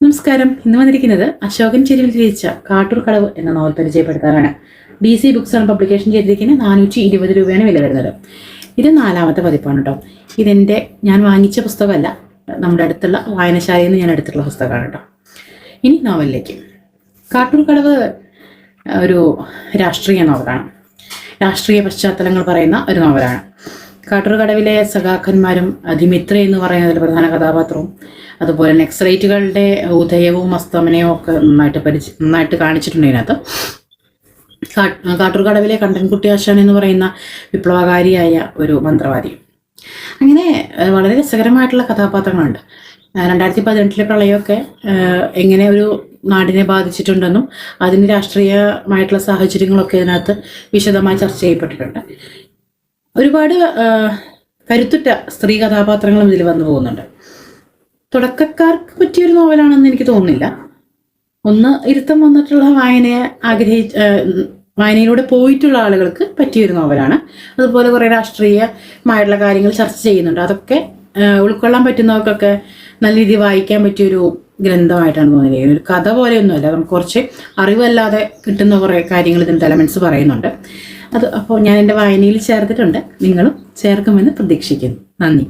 നമസ്കാരം. ഇന്ന് വന്നിരിക്കുന്നത് അശോകൻ ചെരുവിൽ രചിച്ച കാട്ടൂർ കടവ് എന്ന നോവൽ പരിചയപ്പെടുത്താറാണ് ഡി സി ബുക്സ് ആണ് പബ്ലിക്കേഷൻ ചെയ്തിരിക്കുന്ന നാനൂറ്റി ഇരുപത് രൂപയാണ് വില വരുന്നത്. ഇത് നാലാമത്തെ പതിപ്പാണ് കേട്ടോ ഇതെന്റെ ഞാൻ വാങ്ങിച്ച പുസ്തകമല്ല നമ്മുടെ അടുത്തുള്ള വായനശാലയിൽ നിന്ന് ഞാൻ എടുത്തിട്ടുള്ള പുസ്തകമാണ് കേട്ടോ ഇനി നോവലിലേക്ക് കാട്ടൂർ കടവ് ഒരു രാഷ്ട്രീയ നോവലാണ് രാഷ്ട്രീയ പശ്ചാത്തലങ്ങൾ പറയുന്ന ഒരു നോവലാണ് കാട്ടൂർ കടവിലെ സഖാക്കന്മാരും അതിമിത്ര എന്ന് പറയുന്നതിൽ പ്രധാന കഥാപാത്രവും അതുപോലെ നെക്സറൈറ്റുകളുടെ ഉദയവും അസ്തമനവും ഒക്കെ നന്നായിട്ട് പരിചയ നന്നായിട്ട് കാണിച്ചിട്ടുണ്ട് ഇതിനകത്ത്. കാട്ടുകടവിലെ കണ്ടൻകുട്ടി ആശാൻ എന്ന് പറയുന്ന വിപ്ലവകാരിയായ ഒരു മന്ത്രവാദി. അങ്ങനെ വളരെ രസകരമായിട്ടുള്ള കഥാപാത്രങ്ങളുണ്ട്. രണ്ടായിരത്തി പതിനെട്ടിലെ പ്രളയമൊക്കെ എങ്ങനെ ഒരു നാടിനെ ബാധിച്ചിട്ടുണ്ടെന്നും അതിന് രാഷ്ട്രീയമായിട്ടുള്ള സാഹചര്യങ്ങളൊക്കെ ഇതിനകത്ത് വിശദമായി ചർച്ച ചെയ്യപ്പെട്ടിട്ടുണ്ട്. ഒരുപാട് കരുത്തുറ്റ സ്ത്രീ കഥാപാത്രങ്ങളും ഇതിൽ വന്നു പോകുന്നുണ്ട്. തുടക്കക്കാർക്ക് പറ്റിയൊരു നോവലാണെന്ന് എനിക്ക് തോന്നുന്നില്ല. ഒന്ന് ഇരുത്തം വന്നിട്ടുള്ള വായനയെ ആഗ്രഹി ഏഹ് വായനയിലൂടെ പോയിട്ടുള്ള ആളുകൾക്ക് പറ്റിയൊരു നോവലാണ്. അതുപോലെ കുറേ രാഷ്ട്രീയമായിട്ടുള്ള കാര്യങ്ങൾ ചർച്ച ചെയ്യുന്നുണ്ട്. അതൊക്കെ ഉൾക്കൊള്ളാൻ പറ്റുന്നവർക്കൊക്കെ നല്ല രീതിയിൽ വായിക്കാൻ പറ്റിയൊരു ഗ്രന്ഥമായിട്ടാണ് തോന്നിയത്. ഒരു കഥ പോലെയൊന്നുമല്ല. നമുക്ക് കുറച്ച് അറിവല്ലാതെ കിട്ടുന്ന കുറേ കാര്യങ്ങൾ ഇതിന്റെ എലമെന്റ്സ് പറയുന്നുണ്ട്. അത് അപ്പോൾ ഞാൻ എന്റെ വായനയിൽ ചേർത്തിട്ടുണ്ട്. നിങ്ങളും ചേർക്കുമെന്ന് പ്രതീക്ഷിക്കുന്നു. നന്ദി.